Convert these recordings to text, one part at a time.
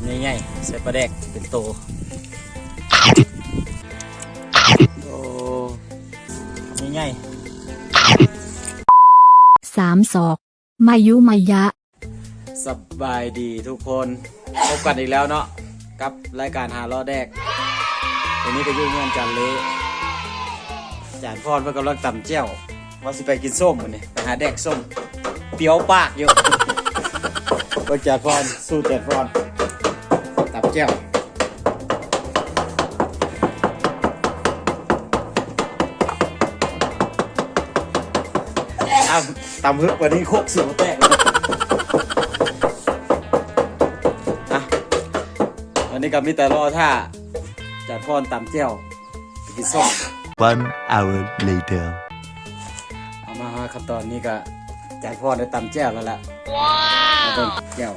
ำใหญ่ๆใส่ปลาแดกเป็นโตโอ้คำใหญ่สามศอก มายุมายะ ๆสบายดีทุกคนพบกันอีกแล้วเนาะกับรายการหาล้อแดกวันนี้ก็อยุ่งเงินจันเลยจานพรเพื่อกำลังตำเจ้วว่าสิไปกินส้มวันนี้ไปหาแดกส้มเปรี้ยวปากอยู่ก็จานพรสู้จานพรตำเจ้วอ้าวตำฮึกวันนี้โคกสิวแตกเลยอะวันนี้กับมิแต่รอท่าจัดพรตำเจ้วไปกินส้ม One hour later. เอามาฮะครับตอนนี้ก็จัดพรได้ตำแจ้วแล้วล่ะว้าวต้นแจ้ว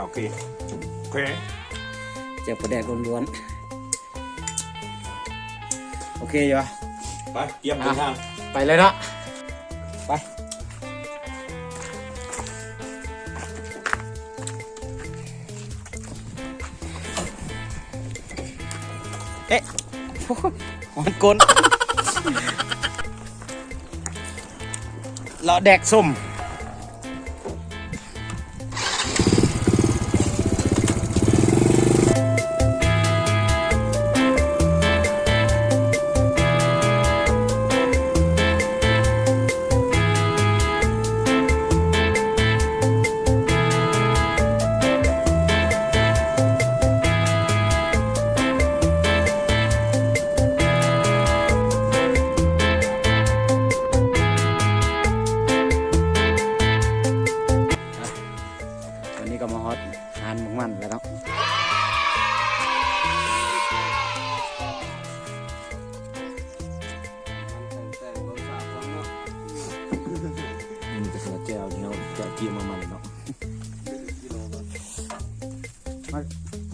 โอเคโอเคแจ้วปลาแดกล้วนๆ โอเคอยู่ปะไปเตรียมเดินทางไปเลยเนาะไป เอ๊ะโอ้ยหอนกลนเลาะแดกส้ม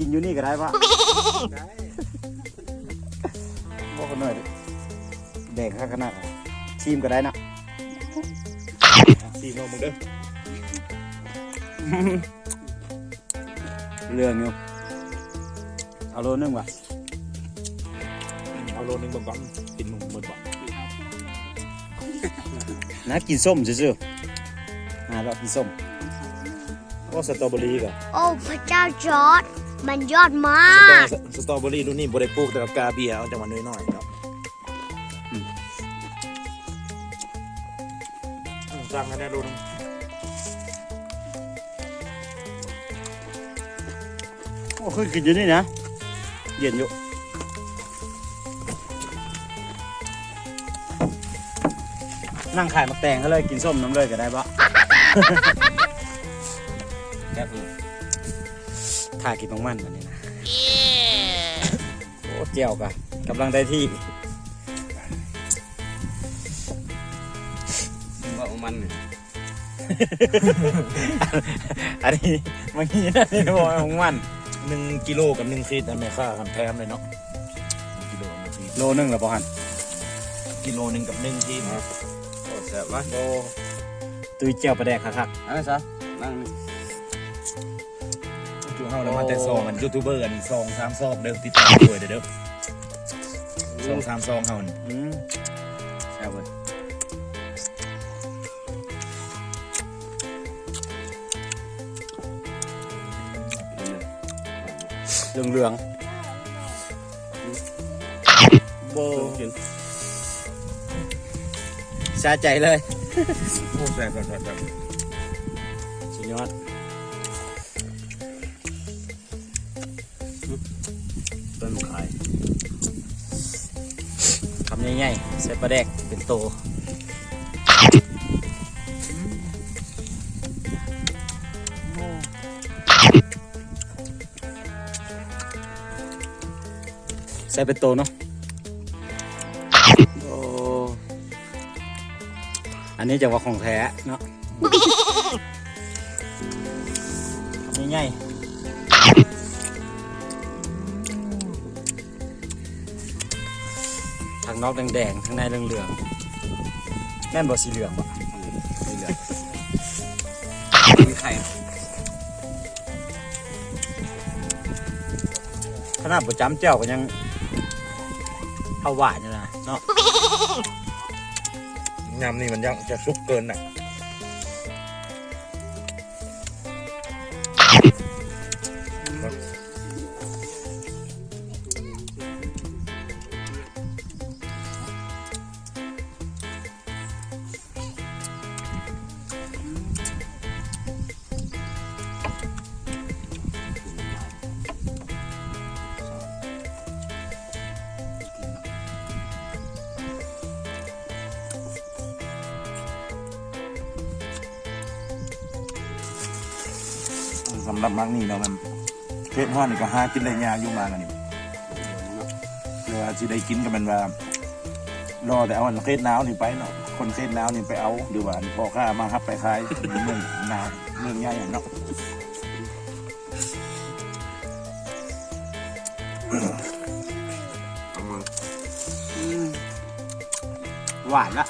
นอยู่นี่ก็ได้ปะได้บอกกันหน่อยดิแดงข้างขนาดไหนชิมก็ได้นะสี่โมงมึงเด้อเรื่องอยู่เอาโลนึงว่ะเอาโลนึงบิ่งก่อนกินหนุ่มหมดบ่นะกินส้มซื่อๆอ่าเรากินส้มก็สตรอเบอรี่กับโอ้พระเจ้าจอร์ด มันยอดมาสกตรอสตรอเบอรี่ดูนี่บ่ได้ปลูกแต่กับกาเบียเอาจังหวัดน้อยๆเนาะอืมสั่งกันได้โลนึงโอ้เคยกินอยู่นี่นะ เย็นอยู่นั่งขายมักแตงเขาเลยกินส้มน้ำเลยก็ได้ปะครับ ถ่ายกินของมันอันนี้นะโอ้เจียวกะกำลังได้ที่ว่ามันอันนี้เมื่อกี้นะนี่บอกของมันหนึ่งกิโลกับหนึ่งขีดอันแม่ค่าคันแถมเลยเนาะหนึ่งกิโลหนึ่งขีดโลนึงแล้วปะฮันกิโลหนึ่งกับหนึ่งขีดโอ้แซ่บวะโลตุยเจียวปลาแดกคักเอันซะนั่งนี่ จูเฮาแล้วมาแต่ซองกันยูทูบเบอร์กันซองสามซองเด้อติดตามด้วยเด้อเด้อซองสามซองเฮานี่อืมแซ่บเว้ยเหลืองเหลืองโบสาใจเลย โอ้แซ่บแซ่บแซ่บแซ่บสุดยอด ต้นขายทำง่ายๆใส่ปลาแดกเป็นโตใส่เป็นโตเนาะอันนี้จะว่าของแท้เนาะง่ายๆ ทางนอกแดงๆทางในเหลืองๆแม่นบ่สีเหลืองบ่นี่แหละเป็นไข่ขนาดประจำเจ้าก็ยังเอาหวานอยู่นะเนาะยำนี่มันยังจะซุกเกินน่ะ สำหรับมักนี่เนาะมันเพชรห้อนนี่ก็หากินได้ยากอยู่มากันนี่เพื่อที่ได้กินกันมันว่ารอแต่เอาอันเคสหนาวนี่ไปเนาะคนเคสหนาวนี่ไปเอาหรือว่าพอข้ามาฮับไปขายเมืองหนาวเมืองใหญ่เนาะหวานละ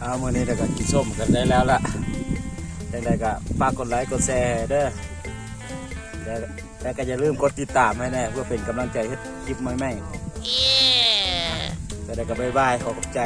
เอามื่อนี้เดี๋ยวก็กินส้มกันได้แล้วล่ะยังไงก็ฝากกดไลค์กดแชร์เด้อแล้วแล้วก็อย่าลืมกดติดตามให้แน่เพื่อเป็นกำลังใจให้คลิปใหม่ๆแล้วก็บ๊ายบายขอขอบใจ